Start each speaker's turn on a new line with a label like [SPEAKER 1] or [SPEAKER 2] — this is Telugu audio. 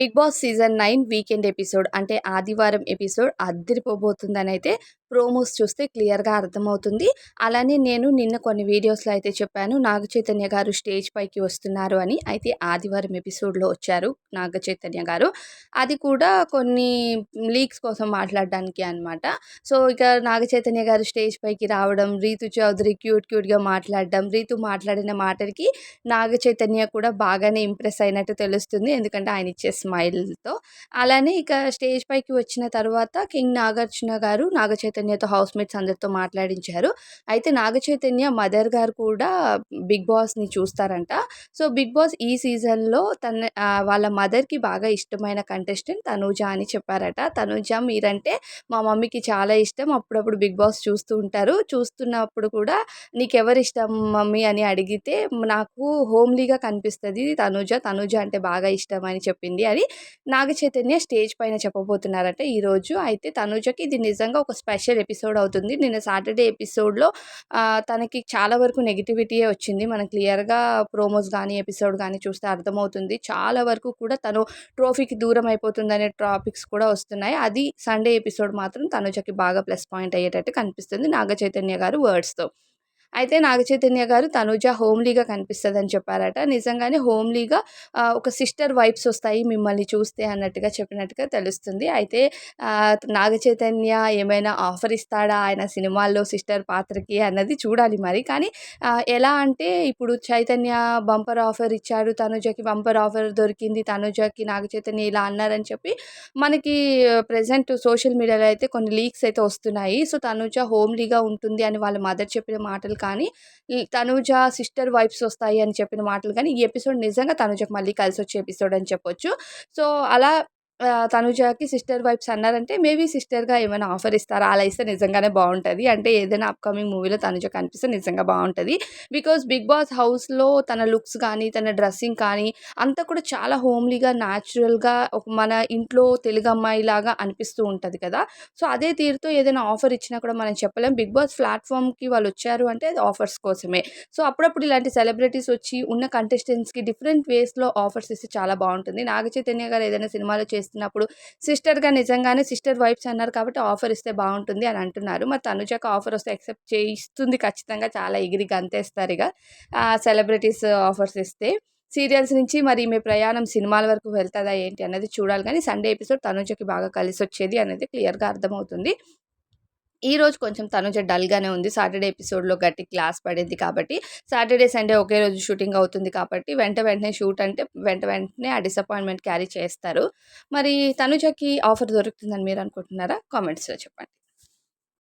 [SPEAKER 1] Bigg Boss season nine weekend episode అంటే ఆదివారం ఎపిసోడ్ అద్దరిపోబోతుందని అయితే ప్రోమోస్ చూస్తే క్లియర్గా అర్థమవుతుంది. అలానే నేను నిన్న కొన్ని వీడియోస్లో అయితే చెప్పాను నాగ చైతన్య గారు స్టేజ్ పైకి వస్తున్నారు అని. అయితే ఆదివారం ఎపిసోడ్లో వచ్చారు నాగ చైతన్య గారు. అది కూడా కొన్ని లీక్స్ కోసం మాట్లాడడానికి అనమాట సో ఇక నాగ చైతన్య గారు స్టేజ్ పైకి రావడం రీతు చౌదరి క్యూట్ క్యూట్గా మాట్లాడడం రీతు మాట్లాడిన మాటలకి నాగ చైతన్య కూడా బాగానే ఇంప్రెస్ అయినట్టు తెలుస్తుంది. ఎందుకంటే ఆయన ఇచ్చే స్మైల్తో. అలానే ఇక స్టేజ్ పైకి వచ్చిన తర్వాత కింగ్ నాగార్జున గారు నాగ చైతన్యతో హౌస్ మేట్స్ అందరితో మాట్లాడించారు. అయితే నాగ చైతన్య మదర్ గారు కూడా బిగ్ బాస్ని చూస్తారంట. సో బిగ్ బాస్ ఈ సీజన్లో తన వాళ్ళ మదర్కి బాగా ఇష్టమైన కంటెస్టెంట్ తనూజ అని చెప్పారట. తనూజ మీరంటే మా మమ్మీకి చాలా ఇష్టం. అప్పుడప్పుడు బిగ్ బాస్ చూస్తూ ఉంటారు. చూస్తున్నప్పుడు కూడా నీకెవరు ఇష్టం మమ్మీ అని అడిగితే నాకు హోమ్లీగా కనిపిస్తుంది తనూజ. తనూజ అంటే బాగా ఇష్టం అని చెప్పింది అని నాగ చైతన్య స్టేజ్ పైన చెప్పబోతున్నారట ఈరోజు. అయితే తనుజకి ఇది నిజంగా ఒక స్పెషల్ ఎపిసోడ్ అవుతుంది. నిన్న సాటర్డే ఎపిసోడ్లో తనకి చాలా వరకు నెగిటివిటీయే వచ్చింది. మనం క్లియర్గా ప్రోమోస్ కానీ ఎపిసోడ్ కానీ చూస్తే అర్థమవుతుంది. చాలా వరకు కూడా తను ట్రోఫీకి దూరం అయిపోతుందనే టాపిక్స్ కూడా వస్తున్నాయి. అది సండే ఎపిసోడ్ మాత్రం తనుజకి బాగా ప్లస్ పాయింట్ అయ్యేటట్టు కనిపిస్తుంది. నాగ చైతన్య గారు వర్డ్స్తో. అయితే నాగ చైతన్య గారు తనుజ హోమ్లీగా కనిపిస్తుందని చెప్పారట. నిజంగానే హోమ్లీగా ఒక సిస్టర్ వైబ్స్ వస్తాయి మిమ్మల్ని చూస్తే అన్నట్టుగా చెప్పినట్టుగా తెలుస్తుంది. అయితే నాగ చైతన్య ఏమైనా ఆఫర్ ఇస్తాడా? ఆయన సినిమాల్లో సిస్టర్ పాత్రకి అన్నది చూడాలి మరి. కానీ ఎలా అంటే ఇప్పుడు చైతన్య బంపర్ ఆఫర్ ఇచ్చాడు తనుజకి బంపర్ ఆఫర్ దొరికింది తనుజకి నాగ చైతన్య ఇలా అన్నారని చెప్పి మనకి ప్రజెంట్ సోషల్ మీడియాలో అయితే కొన్ని లీక్స్ అయితే వస్తున్నాయి. సో తనుజ హోమ్లీగా ఉంటుంది అని వాళ్ళ మదర్ చెప్పిన మాటలు కానీ తనుజ సిస్టర్ వైఫ్స్ వస్తాయి అని చెప్పిన మాటలు కానీ ఈ ఎపిసోడ్ నిజంగా తనుజకు మళ్ళీ కలిసి వచ్చే ఎపిసోడ్ అని చెప్పొచ్చు. సో అలా తనుజకి సిస్టర్ వైఫ్స్ అన్నారంటే మేబీ సిస్టర్గా ఏమైనా ఆఫర్ ఇస్తారా? అలా ఇస్తే నిజంగానే బాగుంటుంది. అంటే ఏదైనా అప్కమింగ్ మూవీలో తనుజ కనిపిస్తే నిజంగా బాగుంటుంది. బికాస్ బిగ్ బాస్ హౌస్లో తన లుక్స్ కానీ తన డ్రెస్సింగ్ కానీ అంతా కూడా చాలా హోమ్లీగా న్యాచురల్గా ఒక మన ఇంట్లో తెలుగు అమ్మాయి లాగా అనిపిస్తూ ఉంటుంది కదా. సో అదే తీరుతో ఏదైనా ఆఫర్ ఇచ్చినా కూడా మనం చెప్పలేం. బిగ్ బాస్ ప్లాట్ఫామ్కి వాళ్ళు వచ్చారు అంటే అది ఆఫర్స్ కోసమే. సో అప్పుడప్పుడు ఇలాంటి సెలబ్రిటీస్ వచ్చి ఉన్న కంటెస్టెంట్స్కి డిఫరెంట్ వేస్లో ఆఫర్స్ ఇస్తే చాలా బాగుంటుంది. నాగ చైతన్య గారు ఏదైనా సినిమాలో చేస్తే చేస్తున్నప్పుడు సిస్టర్గా నిజంగానే సిస్టర్ వైఫ్స్ అన్నారు కాబట్టి ఆఫర్ ఇస్తే బాగుంటుంది అని అంటున్నారు. మరి తనుజకు ఆఫర్ వస్తే యాక్సెప్ట్ చేయిస్తుంది ఖచ్చితంగా చాలా ఎగిరి గంతేస్తారు ఇక. సెలబ్రిటీస్ ఆఫర్స్ ఇస్తే సీరియల్స్ నుంచి మరి మీ ప్రయాణం సినిమాల వరకు వెళ్తుందా ఏంటి అనేది చూడాలి. కానీ సండే ఎపిసోడ్ తనుజకి బాగా కలిసి వచ్చేది అనేది క్లియర్గా అర్థమవుతుంది. ఈ రోజు కొంచెం తనుజ డల్గానే ఉంది. సాటర్డే ఎపిసోడ్లో గట్టి క్లాస్ పడింది కాబట్టి సాటర్డే సండే ఒకే రోజు షూటింగ్ అవుతుంది కాబట్టి వెంట వెంటనే షూట్ అంటే వెంట వెంటనే ఆ డిసప్పాయింట్మెంట్ క్యారీ చేస్తారు. మరి తనుజకి ఆఫర్ దొరుకుతుందని మీరు అనుకుంటున్నారా? కామెంట్స్లో చెప్పండి.